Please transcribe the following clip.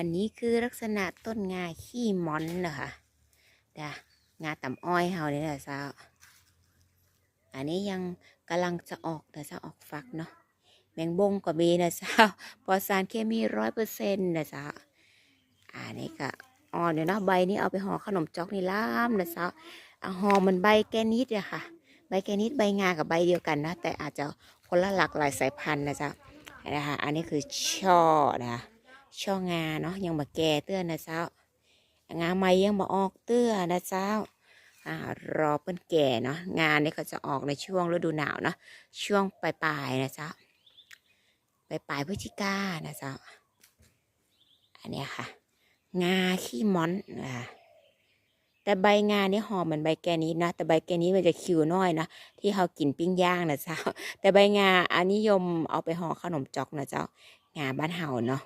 อันนี้คือลักษณะต้นงาขี้มอนนะคะจ้ะงาต่ำอ้อยเฮาเนี่ยนะเจ้าอันนี้ยังกำลังจะออกแต่จะออกฟักเนาะแมงบงก็มีนะเจ้าปลอดสารเคมีร้อยเปอร์เซ็นต์นะเจ้าอันนี้ก็อ่อนเดี๋ยวนะใบนี้เอาไปห่อขนมจอกนี่ล้ามนะเจ้าเอาห่อมันใบแกนิดอะค่ะ ใบแกนิดใบงากับใบเดียวกันนะ แต่อาจจะคนละหลากหลายสายพันธุ์นะจ้านะคะอันนี้คือช่อนะคะ ช่องาเนาะยังมาแก่เตื้อนนะเจ้างาใหม่ยังมาออกเตื้อนะเจ้าอ่ารอเปิ้นแก่เนาะงานนี้ก็จะออกในช่วงฤดูหนาวเนาะช่วงปลายๆนะเจ้าปลายๆพฤศจิกานะเจ้าอันนี้ค่ะ งาขี้ม้อนอ่าแต่ใบงาเนี่ยหอมเหมือนใบแกนี้นะแต่ใบแกนี้มันจะคิวน้อยนะที่เขากินปิ้งย่างนะเจ้าแต่ใบงาอันนิยมเอาไปห่อขนมจอกนะเจ้างาบ้านเฮาเนาะ